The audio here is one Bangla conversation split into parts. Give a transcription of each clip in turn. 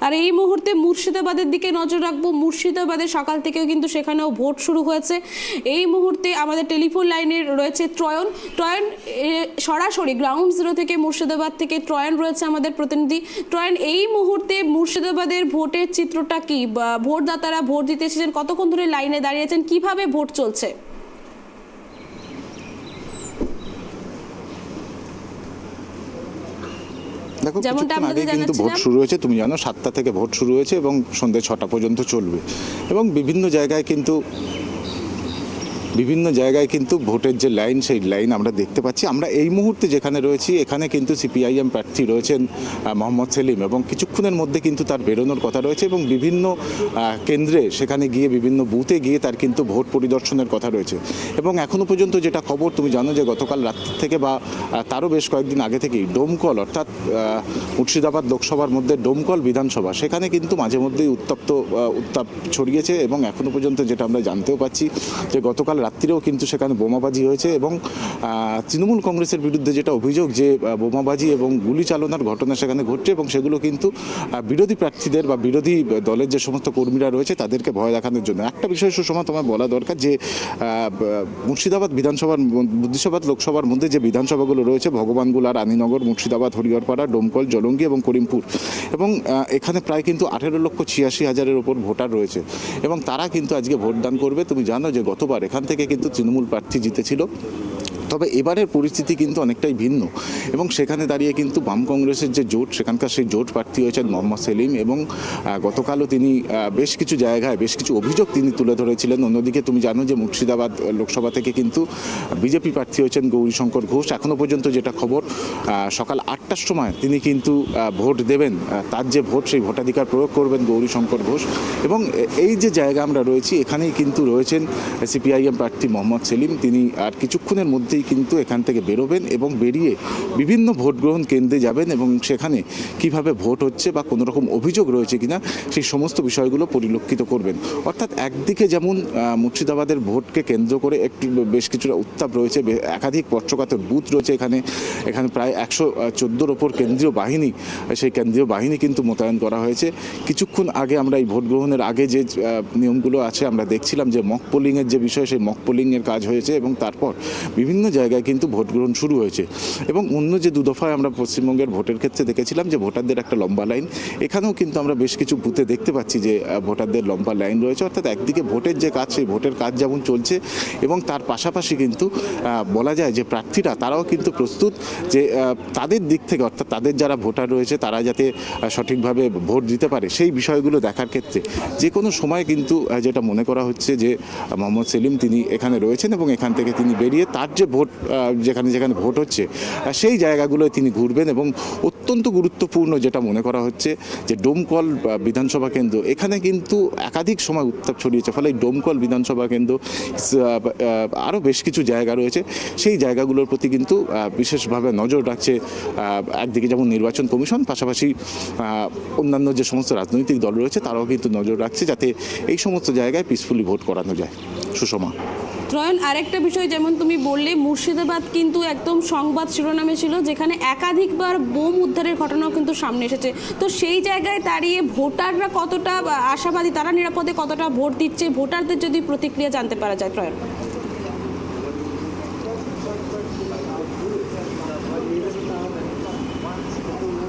আর এই মুহূর্তে মুর্শিদাবাদের দিকে নজর রাখব। মুর্শিদাবাদে সকাল থেকেও কিন্তু সেখানেও ভোট শুরু হয়েছে। এই মুহূর্তে আমাদের টেলিফোন লাইনে রয়েছে ট্রয়ন এ, সরাসরি গ্রাউন্ড জিরো থেকে মুর্শিদাবাদ থেকে ট্রয়ন রয়েছে আমাদের প্রতিনিধি। ট্রয়ন এই মুহূর্তে মুর্শিদাবাদের ভোটের চিত্রটা কি? বা ভোটদাতারা ভোট দিতে এসেছেন কতক্ষণ ধরে লাইনে দাঁড়িয়েছেন কীভাবে ভোট চলছে? দেখো যেমনটা আগে কিন্তু ভোট শুরু হয়েছে তুমি জানো সাতটা থেকে ভোট শুরু হয়েছে এবং সন্ধ্যে ছটা পর্যন্ত চলবে। এবং বিভিন্ন জায়গায় কিন্তু বিভিন্ন জায়গায় কিন্তু ভোটের যে লাইন, সেই লাইন আমরা দেখতে পাচ্ছি। আমরা এই মুহূর্তে যেখানে রয়েছি, এখানে কিন্তু সিপিআইএম প্রার্থী রয়েছেন মোহাম্মদ সেলিম এবং কিছুক্ষণের মধ্যে কিন্তু তার বেরোনোর কথা রয়েছে এবং বিভিন্ন কেন্দ্রে সেখানে গিয়ে বিভিন্ন বুথে গিয়ে তার কিন্তু ভোট পরিদর্শনের কথা রয়েছে। এবং এখনও পর্যন্ত যেটা খবর, তুমি জানো যে গতকাল রাত থেকে বা তারও বেশ কয়েকদিন আগে থেকেই ডোমকল অর্থাৎ মুর্শিদাবাদ লোকসভার মধ্যে ডোমকল বিধানসভা, সেখানে কিন্তু মাঝে মধ্যেই উত্তপ্ত উত্তাপ ছড়িয়েছে এবং এখনও পর্যন্ত যেটা আমরা জানতেও পাচ্ছি যে গতকাল রাত্রিরেও কিন্তু সেখানে বোমাবাজি হয়েছে এবং তৃণমূল কংগ্রেসের বিরুদ্ধে যেটা অভিযোগ যে বোমাবাজি এবং গুলি চালনার ঘটনা সেখানে ঘটছে এবং সেগুলো কিন্তু বিরোধী প্রার্থীদের বা বিরোধী দলের যে সমস্ত কর্মীরা রয়েছে তাদেরকে ভয় দেখানোর জন্য। একটা বিষয় সুষমা, তোমায় বলা দরকার যে মুর্শিদাবাদ বিধানসভার মুর্শিদাবাদ লোকসভার মধ্যে যে বিধানসভাগুলো রয়েছে, ভগবানগুলা, রানীনগর, মুর্শিদাবাদ, হরিহরপাড়া, ডোমকল, জলঙ্গি এবং করিমপুর এবং এখানে প্রায় কিন্তু আঠেরো লক্ষ ছিয়াশি হাজারের ওপর ভোটার রয়েছে এবং তারা কিন্তু আজকে ভোটদান করবে। তুমি জানো যে গতবার এখান থেকে কিন্তু তৃণমূল প্রার্থী জিতেছিল। তবে এবারের পরিস্থিতি কিন্তু অনেকটাই ভিন্ন। এবং সেখানে দাঁড়িয়ে কিন্তু বাম কংগ্রেসের যে জোট, সেখানকার সেই জোট প্রার্থী হয়েছেন মোহাম্মদ সেলিম এবং গতকালও তিনি বেশ কিছু জায়গায় বেশ কিছু অভিযোগ তিনি তুলে ধরেছিলেন। অন্যদিকে তুমি জানো যে মুর্শিদাবাদ লোকসভা থেকে কিন্তু বিজেপি প্রার্থী হয়েছেন গৌরীশঙ্কর ঘোষ। এখনও পর্যন্ত যেটা খবর সকাল আটটার সময় তিনি কিন্তু ভোট দেবেন তার যে ভোট, সেই ভোটাধিকার প্রয়োগ করবেন গৌরীশঙ্কর ঘোষ। এবং এই যে জায়গা আমরা রয়েছি, এখানেই কিন্তু রয়েছেন সিপিআইএম প্রার্থী মোহাম্মদ সেলিম। তিনি, আর কিছুক্ষণের মধ্যেই কিন্তু এখান থেকে বেরোবেন এবং বেরিয়ে বিভিন্ন ভোট গ্রহণ কেন্দ্রে যাবেন এবং সেখানে কীভাবে ভোট হচ্ছে বা কোনো রকম অভিযোগ রয়েছে কিনা সেই সমস্ত বিষয়গুলো পরিলক্ষিত করবেন। অর্থাৎ একদিকে যেমন মুর্শিদাবাদের ভোটকে কেন্দ্র করে একটু বেশ কিছুটা উত্তাপ রয়েছে একাধিক পক্ষপাতের বুথ রয়েছে এখানে। এখানে প্রায় একশো চোদ্দোর ওপর কেন্দ্রীয় বাহিনী, সেই কেন্দ্রীয় বাহিনী কিন্তু মোতায়েন করা হয়েছে। কিছুক্ষণ আগে আমরা এই ভোট গ্রহণের আগে যে নিয়মগুলো আছে, আমরা দেখছিলাম যে মক পোলিংয়ের যে বিষয়, সেই মক পোলিংয়ের কাজ হয়েছে এবং তারপর বিভিন্ন জায়গায় কিন্তু ভোট গ্রহণ শুরু হয়েছে। এবং অন্য যে দুদফায় আমরা পশ্চিমবঙ্গের ভোটের ক্ষেত্রে দেখেছিলাম যে ভোটারদের একটা লম্বা লাইন। এখানেও কিন্তু আমরা বেশ কিছু বুথে দেখতে পাচ্ছি যে ভোটারদের লম্বা লাইন রয়েছে। অর্থাৎ একদিকে ভোটের যে কাজ, সেই ভোটের কাজ যেমন চলছে এবং তার পাশাপাশি কিন্তু বলা যায় যে প্রার্থীরা, তারাও কিন্তু প্রস্তুত যে তাদের দিক থেকে অর্থাৎ তাদের যারা ভোটার রয়েছে, তারা যাতে সঠিকভাবে ভোট দিতে পারে। সেই বিষয়গুলো দেখার ক্ষেত্রে যে কোনো সময় কিন্তু যেটা মনে করা হচ্ছে যে মোহাম্মদ সেলিম তিনি এখানে রয়েছেন এবং এখান থেকে তিনি বেরিয়ে তার যে ভোট যেখানে যেখানে ভোট হচ্ছে সেই জায়গাগুলোয় তিনি ঘুরবেন এবং অত্যন্ত গুরুত্বপূর্ণ যেটা মনে করা হচ্ছে যে ডোমকল বিধানসভা কেন্দ্র, এখানে কিন্তু একাধিক সময় উত্তাপ ছড়িয়েছে, ফলে এই ডোমকল বিধানসভা কেন্দ্র আরও বেশ কিছু জায়গা রয়েছে। সেই জায়গাগুলোর প্রতি কিন্তু বিশেষভাবে নজর রাখছে একদিকে যেমন নির্বাচন কমিশন, পাশাপাশি অন্যান্য যে সমস্ত রাজনৈতিক দল রয়েছে, তারাও কিন্তু নজর রাখছে যাতে এই সমস্ত জায়গায় পিসফুলি ভোট করানো যায়। সুষমা। ত্রয়ন আরেকটা বিষয় যেমন তুমি বললে, মুর্শিদাবাদ কিন্তু একদম সংবাদ শিরোনামে ছিল, যেখানে একাধিকবার বোম উদ্ধারের ঘটনাও কিন্তু সামনে এসেছে। তো সেই জায়গায় দাঁড়িয়ে ভোটাররা কতটা আশাবাদী, তারা নিরাপদে কতটা ভোট দিচ্ছে? ভোটারদের যদি প্রতিক্রিয়া জানতে পারা যায় ত্রয়ন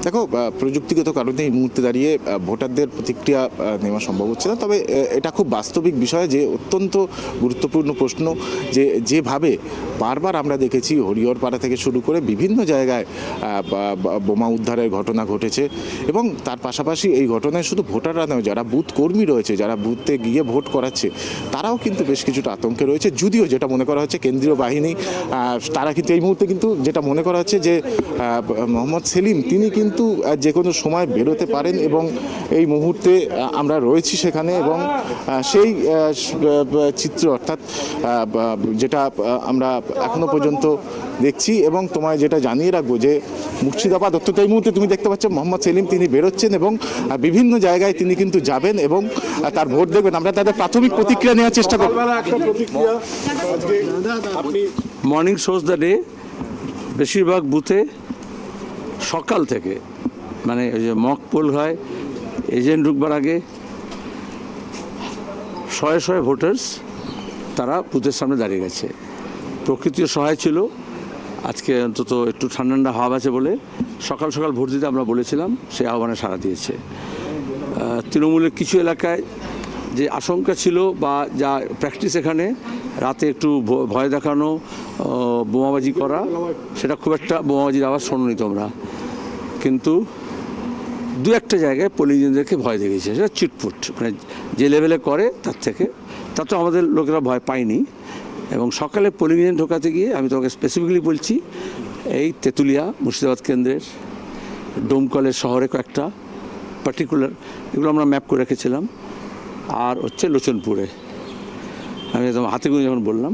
দেখো প্রযুক্তিগত কারণে এই মুহূর্তে দাঁড়িয়ে ভোটারদের প্রতিক্রিয়া নেওয়া সম্ভব হচ্ছে না। তবে এটা খুব বাস্তবিক বিষয় যে অত্যন্ত গুরুত্বপূর্ণ প্রশ্ন যে যেভাবে বারবার আমরা দেখেছি হরিহরপাড়া থেকে শুরু করে বিভিন্ন জায়গায় বোমা উদ্ধারের ঘটনা ঘটেছে এবং তার পাশাপাশি এই ঘটনায় শুধু ভোটাররা নয়, যারা বুথ কর্মী রয়েছে, যারা বুথে গিয়ে ভোট করাচ্ছে, তারাও কিন্তু বেশ কিছুটা আতঙ্কে রয়েছে। যদিও যেটা মনে করা হচ্ছে কেন্দ্রীয় বাহিনী তারা কিন্তু এই মুহূর্তে কিন্তু যেটা মনে করা হচ্ছে যে মোহাম্মদ সেলিম, তিনি কিন্তু যে কোনো সময় বেরোতে পারেন এবং এই মুহূর্তে আমরা রয়েছি সেখানে এবং সেই চিত্র অর্থাৎ যেটা আমরা এখনও পর্যন্ত দেখছি এবং তোমায় যেটা জানিয়ে রাখব যে মুর্শিদাবাদ অত্যন্ত এই মুহূর্তে তুমি দেখতে পাচ্ছ মোহাম্মদ সেলিম তিনি বেরোচ্ছেন এবং বিভিন্ন জায়গায় তিনি কিন্তু যাবেন এবং তার ভোট দেবেন আমরা তাদের প্রাথমিক প্রতিক্রিয়া নেওয়ার চেষ্টা করব। মর্নিং শোজ দ্য ডে বেশিরভাগ বুথে সকাল থেকে মানে ওই যে মক পোল হয় এজেন্ট ঢুকবার আগে শয়ে শয়ে ভোটার্স তারা বুথের সামনে দাঁড়িয়ে গেছে। প্রকৃতিও সহায় ছিল। আজকে অন্তত একটু ঠান্ডা ঠান্ডা হাওয়া আছে বলে সকাল সকাল ভোট দিতে আমরা বলেছিলাম সেই আহ্বানে সাড়া দিয়েছে। তৃণমূলের কিছু এলাকায় যে আশঙ্কা ছিল বা যা প্র্যাকটিস এখানে, রাতে একটু ভয় দেখানো বোমাবাজি করা, সেটা খুব একটা বোমাবাজির আওয়াজ শোনি তোমরা। কিন্তু দু একটা জায়গায় পোলিং এজেন্টদেরকে ভয় দেখিয়েছে, সেটা চিটপুট মানে যে লেভেলে করে তার থেকে। তা তো আমাদের লোকেরা ভয় পায়নি। এবং সকালে পোলিং ঢোকাতে গিয়ে আমি তোমাকে স্পেসিফিক্যালি বলছি, এই তেঁতুলিয়া মুর্শিদাবাদ কেন্দ্রের ডোমকলের শহরে কয়েকটা পার্টিকুলার এগুলো আমরা ম্যাপ করে রেখেছিলাম। আর হচ্ছে লোচনপুরে। আমি হাতে গুঁজে যখন বললাম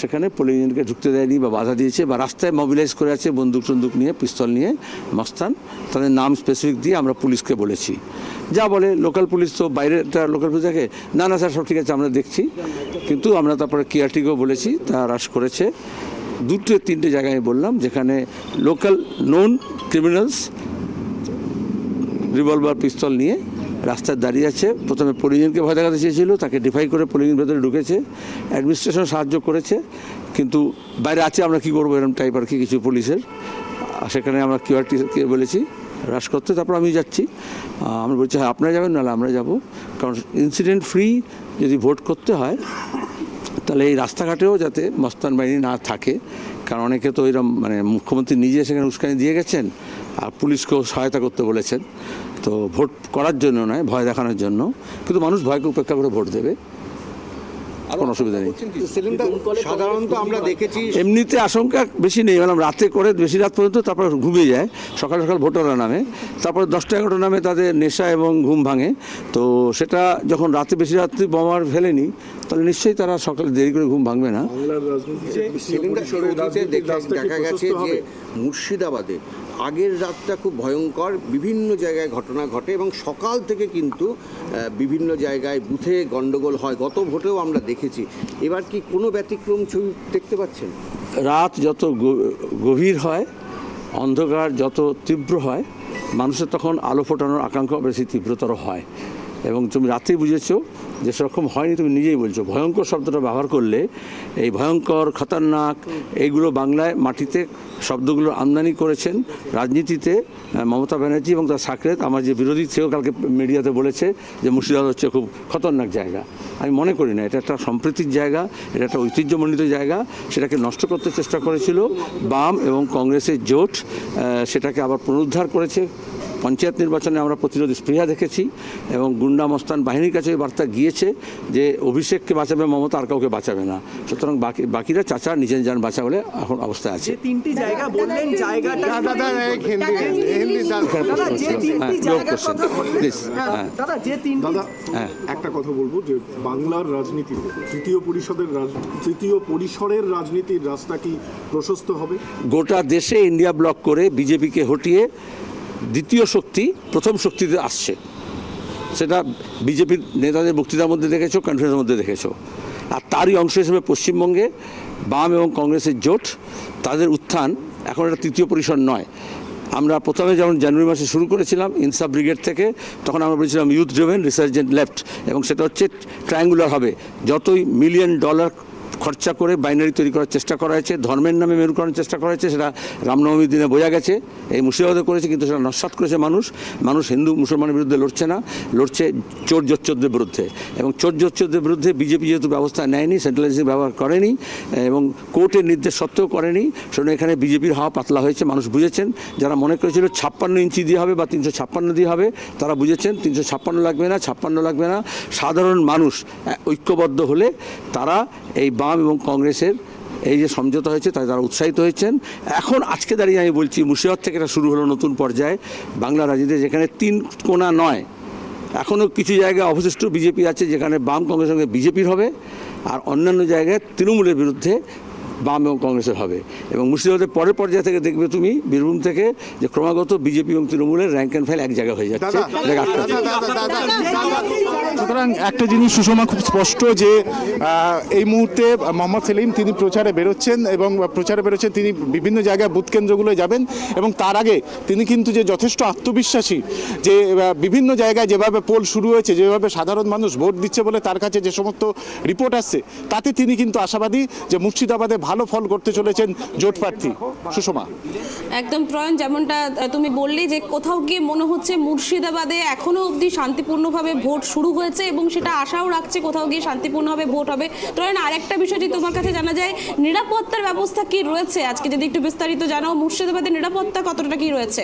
সেখানে পোলিং এজেন্টকে ঢুকতে দেয়নি বা বাধা দিয়েছে বা রাস্তায় মোবিলাইজ করে আছে বন্দুক টন্দুক নিয়ে পিস্তল নিয়ে, মস্তান। তাদের নাম স্পেসিফিক দিয়ে আমরা পুলিশকে বলেছি। যা বলে লোকাল পুলিশ তো বাইরেটা লোকাল পুলিশ দেখে, না না স্যার সব ঠিক আছে, আমরা দেখছি। কিন্তু আমরা তারপরে কেয়ারটিকেও বলেছি তা হ্রাস করেছে। দুটো তিনটে জায়গায় আমি বললাম, যেখানে local known criminals revolver pistol নিয়ে রাস্তায় দাঁড়িয়ে আছে। প্রথমে পরিজনকে ভয় দেখাতে চেয়েছিল, তাকে ডিফাই করে পরিজন ভেতরে ঢুকেছে। অ্যাডমিনিস্ট্রেশন সাহায্য করেছে, কিন্তু বাইরে আছে, আমরা কি করব এরকম টাইপ আর কি কিছু পুলিশের। সেখানে আমরা কিউআরটিকে বলেছি? হ্রাস করতে তারপর আমি যাচ্ছি। আমরা বলছি হ্যাঁ আপনারা যাবেন, নাহলে আমরা যাব। কারণ ইনসিডেন্ট ফ্রি যদি ভোট করতে হয়, তাহলে এই রাস্তাঘাটেও যাতে মস্তান বাহিনী না থাকে। কারণ অনেকে তো এরকম মানে মুখ্যমন্ত্রী নিজে সেখানে উস্কানি দিয়ে গেছেন, আর পুলিশকেও সহায়তা করতে বলেছেন। তো ভোট করার জন্য নয় ভয় দেখানোর জন্য। কিন্তু মানুষ ভয়কে উপেক্ষা করে ভোট দেবে। কোনো অসুবিধা নেই। সাধারণত আমরা দেখেছি এমনিতে আশঙ্কা বেশি নেই। মানে রাতে করে বেশি রাত পর্যন্ত তারপর ঘুমিয়ে যায়। সকাল সকাল ভোটাররা নামে। তারপর দশটা এগারোটা নামে তাদের নেশা এবং ঘুম ভাঙে। তো সেটা যখন রাতে বেশি রাত্রি বোমার ফেলেনি তাহলে নিশ্চয়ই তারা সকালে দেরি করে ঘুম ভাঙবে না। দেখা গেছে যে মুর্শিদাবাদে আগের রাতটা খুব ভয়ঙ্কর। বিভিন্ন জায়গায় ঘটনা ঘটে এবং সকাল থেকে কিন্তু বিভিন্ন জায়গায় বুথে গন্ডগোল হয়। গত ভোটেও আমরা দেখেছি। এবার কি কোনো ব্যতিক্রম ছবি দেখতে পাচ্ছেন? রাত যত গভীর হয়, অন্ধকার যত তীব্র হয়, মানুষের তখন আলো ফোটানোর আকাঙ্ক্ষা বেশি তীব্রতর হয়। এবং তুমি রাতেই বুঝেছ যে সেরকম হয়নি, তুমি নিজেই বলছো। ভয়ঙ্কর শব্দটা ব্যবহার করলে এই ভয়ঙ্কর, খতরনাক এইগুলো বাংলায় মাটিতে শব্দগুলো আমদানি করেছেন রাজনীতিতে মমতা ব্যানার্জি এবং তার সাকরেত। আমার যে বিরোধী সেও কালকে মিডিয়াতে বলেছে যে মুর্শিদাবাদ হচ্ছে খুব খতরনাক জায়গা। আমি মনে করি না, এটা একটা সম্প্রীতির জায়গা, এটা একটা ঐতিহ্যমণ্ডিত জায়গা, সেটাকে নষ্ট করতে চেষ্টা করেছিল বাম এবং কংগ্রেসের জোট সেটাকে আবার পুনরুদ্ধার করেছে। পঞ্চায়েত নির্বাচনে আমরা প্রতিরোধ স্পৃহা দেখেছি এবং গুন্ডা মস্তান বাহিনীর কাছে বার্তা গিয়েছে যে অভিষেককে বাঁচাবে মমতা আর কাউকে বাঁচাবে না। সুতরাং বাকি বাকিরা চাচা নিজের যান বাঁচা বলে এখন অবস্থায় আছে। তিনটি জায়গা বললেন জায়গাটা দাদা এক হিন্দি হিন্দি দাদা দাদা যে তিনটি কথা বললেন please। দাদা যে তিনটি দাদা। একটা কথা বলব যে বাংলার রাজনীতিতে তৃতীয় পরিষদের রাজ- তৃতীয় পরিসরের রাজনীতির রাস্তা কি প্রশস্ত হবে? গোটা দেশে ইন্ডিয়া ব্লক করে বিজেপিকে হটিয়ে দ্বিতীয় শক্তি প্রথম শক্তিতে আসছে। সেটা বিজেপির নেতাদের বক্তৃতার মধ্যে দেখেছ কনফারেন্সের মধ্যে দেখেছ। আর তারই অংশ হিসেবে পশ্চিমবঙ্গে বাম এবং কংগ্রেসের জোট, তাদের উত্থান এখন এটা তৃতীয় পরিসর নয়। আমরা প্রথমে যেমন জানুয়ারি মাসে শুরু করেছিলাম ইনসাফ ব্রিগেড থেকে, তখন আমরা বলেছিলাম ইউথ ড্রিভেন রিসার্জেন্ট লেফট এবং সেটা হচ্ছে ট্রায়াঙ্গুলার হবে। যতই মিলিয়ন ডলার খরচা করে বাইনারি তৈরি করার চেষ্টা করা হয়েছে, ধর্মের নামে মেরু করার চেষ্টা করা হয়েছে, সেটা রামনবমীর দিনে বোঝা গেছে। এই মুর্শিদাবাদে করেছে, কিন্তু সেটা নস্বাত করেছে মানুষ। মানুষ হিন্দু, মুসলমানের বিরুদ্ধে লড়ছে না, লড়ছে চোর জোচ্চোরদের বিরুদ্ধে। এবং চোর জোচ্চোরদের বিরুদ্ধে বিজেপি যেহেতু ব্যবস্থা নেয়নি সেন্ট্রালাইজেশন ব্যবহার করেনি, এবং কোর্টের নির্দেশ সত্ত্বেও করেনি, সেজন্য এখানে বিজেপির হাওয়া পাতলা হয়েছে, মানুষ বুঝেছেন। যারা মনে করেছিল ছাপ্পান্ন ইঞ্চি দিয়ে হবে বা তিনশো ছাপ্পান্ন দিয়ে হবে, তারা বুঝেছেন, তিনশো ছাপ্পান্ন লাগবে না, ছাপ্পান্ন লাগবে না। সাধারণ মানুষ ঐক্যবদ্ধ হলে তারা এই বাম এবং কংগ্রেসের এই যে সমঝোতা হয়েছে তাই তারা উৎসাহিত হয়েছেন। এখন আজকে দাঁড়িয়ে আমি বলছি মুর্শিদাবাদ থেকে এটা শুরু হলো নতুন পর্যায়ে। বাংলা রাজনীতি যেখানে তিন কোণা নয় এখনও কিছু জায়গায় অবশিষ্ট বিজেপি আছে যেখানে বাম কংগ্রেসের সঙ্গে বিজেপির হবে, আর অন্যান্য জায়গায় তৃণমূলের বিরুদ্ধে বাম এবং কংগ্রেসের হবে এবং মুর্শিদাবাদের পরের পর্যায়ে থেকে দেখবে তুমি বীরভূম থেকে যে ক্রমাগত বিজেপি এবং তৃণমূলের র্যাঙ্ক অ্যান্ড ফাইল এক জায়গায় হয়ে যাচ্ছে। সুতরাং একটা জিনিস সুষমা খুব স্পষ্ট যে এই মুহূর্তে মোহাম্মদ সেলিম তিনি প্রচারে বেরোচ্ছেন এবং প্রচারে বেরোচ্ছেন তিনি বিভিন্ন জায়গায় বুথ কেন্দ্রগুলোয় যাবেন এবং তার আগে তিনি কিন্তু যে যথেষ্ট আত্মবিশ্বাসী যে বিভিন্ন জায়গায় যেভাবে পোল শুরু হয়েছে যেভাবে সাধারণ মানুষ ভোট দিচ্ছে বলে তার কাছে যে সমস্ত রিপোর্ট আসছে তাতে তিনি কিন্তু আশাবাদী যে মুর্শিদাবাদে ভালো ফল করতে চলেছেন জোট প্রার্থী। সুষমা। একদম ত্রয়ন যেমনটা তুমি বললে যে কোথাও গিয়ে মনে হচ্ছে মুর্শিদাবাদে এখনও অবধি শান্তিপূর্ণভাবে ভোট শুরু হয়েছে এবং সেটা আশাও রাখছে কোথাও গিয়ে শান্তিপূর্ণভাবে ভোট হবে। ত্রয়ন আরেকটা বিষয় যদি তোমার কাছে জানা যায়, নিরাপত্তার ব্যবস্থা কি রয়েছে? আজকে যদি একটু বিস্তারিত জানাও, মুর্শিদাবাদের নিরাপত্তা কতটা কি রয়েছে?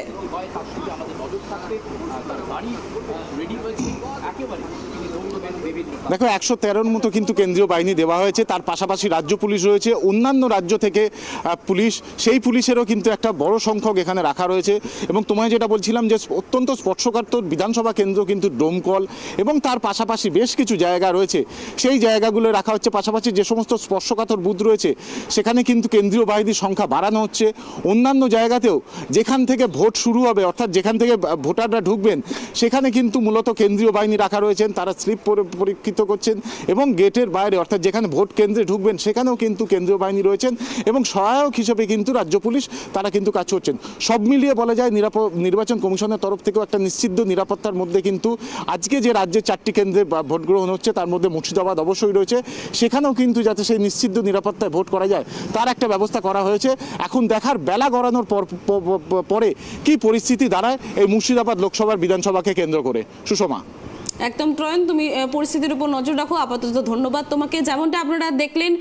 দেখো, একশো তেরোর মতো কিন্তু কেন্দ্রীয় বাহিনী দেওয়া হয়েছে। তার পাশাপাশি রাজ্য পুলিশ রয়েছে। অন্যান্য রাজ্য থেকে পুলিশ, সেই পুলিশেরও কিন্তু একটা বড় সংখ্যক এখানে রাখা রয়েছে। এবং তোমায় যেটা বলছিলাম যে, অত্যন্ত স্পর্শকাতর বিধানসভা কেন্দ্র কিন্তু ডোমকল এবং তার পাশাপাশি বেশ কিছু জায়গা রয়েছে। সেই জায়গাগুলো রাখা হচ্ছে। পাশাপাশি যে সমস্ত স্পর্শকাতর বুথ রয়েছে, সেখানে কিন্তু কেন্দ্রীয় বাহিনীর সংখ্যা বাড়ানো হচ্ছে। অন্যান্য জায়গাতেও যেখান থেকে ভোট শুরু হবে, অর্থাৎ যেখান থেকে ভোটাররা ঢুকবেন, সেখানে কিন্তু মূলত কেন্দ্রীয় বাহিনী রাখা রয়েছেন তারা স্লিপ পরীক্ষিত করছেন এবং গেটের বাইরে, অর্থাৎ যেখানে ভোট কেন্দ্রে ঢুকবেন, সেখানেও কিন্তু কেন্দ্রীয় বাহিনী রয়েছেন এবং সহায়ক হিসেবে কিন্তু রাজ্য পুলিশ তারা কিন্তু কাজ করছেন। সব মিলিয়ে বলা যায় নির্বাচন কমিশনের তরফ থেকেও একটা নিশ্চিদ্ধ নিরাপত্তার মধ্যে কিন্তু আজকে যে রাজ্যের চারটি কেন্দ্রে ভোট গ্রহণ হচ্ছে, তার মধ্যে মুর্শিদাবাদ অবশ্যই রয়েছে। সেখানেও কিন্তু যাতে সেই নিশ্চিদ্ধ নিরাপত্তায় ভোট করা যায়, তার একটা ব্যবস্থা করা হয়েছে। এখন দেখার বেলা গড়ানোর পরে কি পরিস্থিতি দাঁড়ায় এই মুর্শিদাবাদ লোকসভার বিধানসভাকে কেন্দ্র করে? সুষমা। একদম ত্রয়ন তুমি পরিস্থিতির উপর নজর রাখো। আপাতত ধন্যবাদ তোমাকে। যেমনটা আপনারা দেখলেন